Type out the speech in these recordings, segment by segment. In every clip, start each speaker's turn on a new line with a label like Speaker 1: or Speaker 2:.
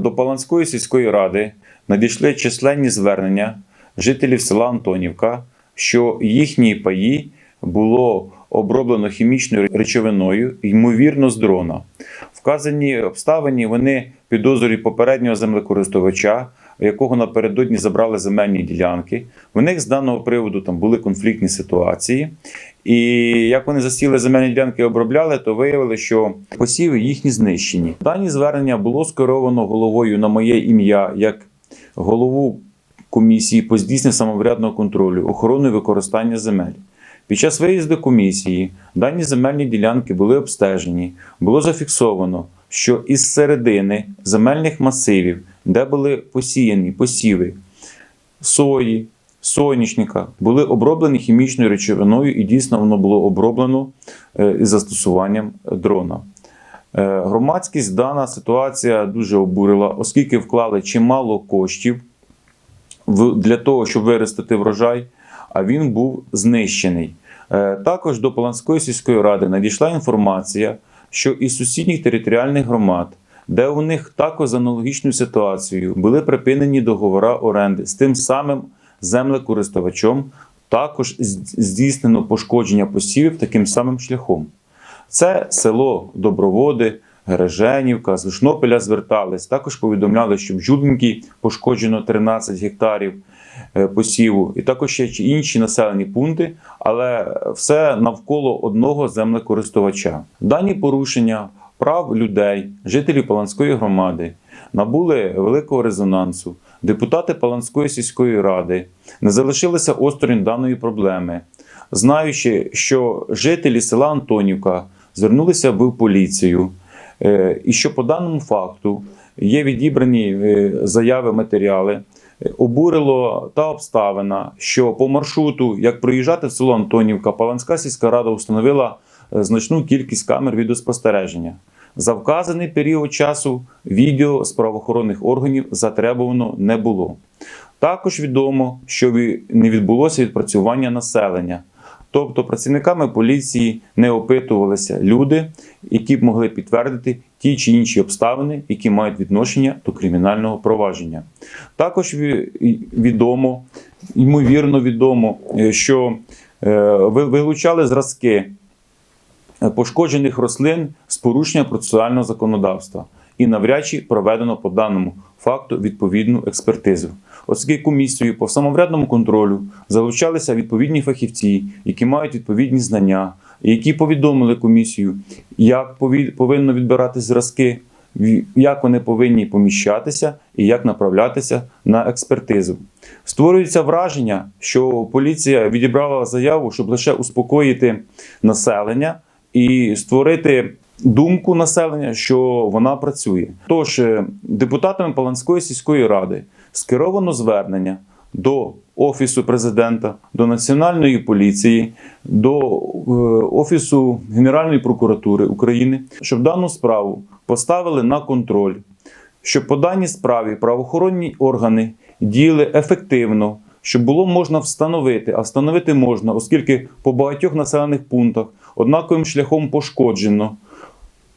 Speaker 1: До Паланської сільської ради надійшли численні звернення жителів села Антонівка, що їхні паї було оброблено хімічною речовиною, ймовірно, з дрона. Вказані обставини вони підозрюють попереднього землекористувача, якого напередодні забрали земельні ділянки. В них з даного приводу там були конфліктні ситуації. І як вони засіли земельні ділянки обробляли, то виявили, що посіви їхні знищені. Дані звернення було скеровано головою на моє ім'я як голову комісії по здійсненню самоврядного контролю, охорони використання земель. Під час виїзду комісії дані земельні ділянки були обстежені. Було зафіксовано, що із середини земельних масивів, де були посіяні посіви сої, соняшника, були оброблені хімічною речовиною, і дійсно воно було оброблено е, із застосуванням дрона. Е, Громадськість дана ситуація дуже обурила, оскільки вклали чимало коштів для того, щоб виростити врожай, а він був знищений. Е, Також до Поланської сільської ради надійшла інформація, що із сусідніх територіальних громад, де у них також аналогічною ситуацією були припинені договори оренди з тим самим землекористувачом, також здійснено пошкодження посівів таким самим шляхом. Це село Доброводи, Гереженівка, з Вишнопеля звертались. Також повідомляли, що в Жулінкій пошкоджено 13 гектарів е, посіву, і також ще інші населені пункти, але все навколо одного землекористувача. Дані порушення прав людей, жителів Паланської громади, набули великого резонансу. Депутати Паланської сільської ради не залишилися осторонь даної проблеми, знаючи, що жителі села Антонівка звернулися в поліцію, е, і що по даному факту є відібрані е, заяви, матеріали. Обурило та обставина, що по маршруту, як проїжджати в село Антонівка, Паланська сільська рада встановила значну кількість камер відеоспостереження. За вказаний період часу відео з правоохоронних органів затребувано не було. Також відомо, що не відбулося відпрацювання населення. Тобто працівниками поліції не опитувалися люди, які б могли підтвердити ті чи інші обставини, які мають відношення до кримінального провадження. Також відомо, ймовірно відомо, е, що е, ви- вилучали зразки е, пошкоджених рослин з порушення процесуального законодавства і навряд чи проведено по даному факту відповідну експертизу. Оскільки комісією по самоврядному контролю залучалися відповідні фахівці, які мають відповідні знання, які повідомили комісію, як повинно відбирати зразки, як вони повинні поміщатися і як направлятися на експертизу. Створюється враження, що поліція відібрала заяву, щоб лише успокоїти населення і створити думку населення, що вона працює. Тож е, депутатами Паланської сільської ради скеровано звернення до Офісу президента, до Національної поліції, до е, Офісу Генеральної прокуратури України, щоб дану справу поставили на контроль, щоб по даній справі правоохоронні органи діяли ефективно, щоб було можна встановити, а встановити можна, оскільки по багатьох населених пунктах однаковим шляхом пошкоджено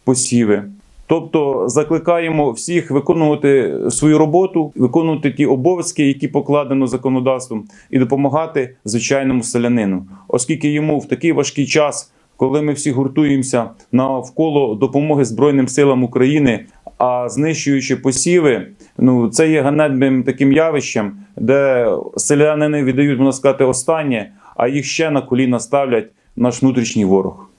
Speaker 1: посіви. Тобто закликаємо всіх виконувати свою роботу, виконувати ті обов'язки, які покладено законодавством, і допомагати звичайному селянину, оскільки йому в такий важкий час, коли ми всі гуртуємося навколо допомоги Збройним силам України, а знищуючи посіви, ну це є ганебним таким явищем, де селянини віддають, можна сказати, останнє, а їх ще на коліна ставлять наш внутрішній ворог.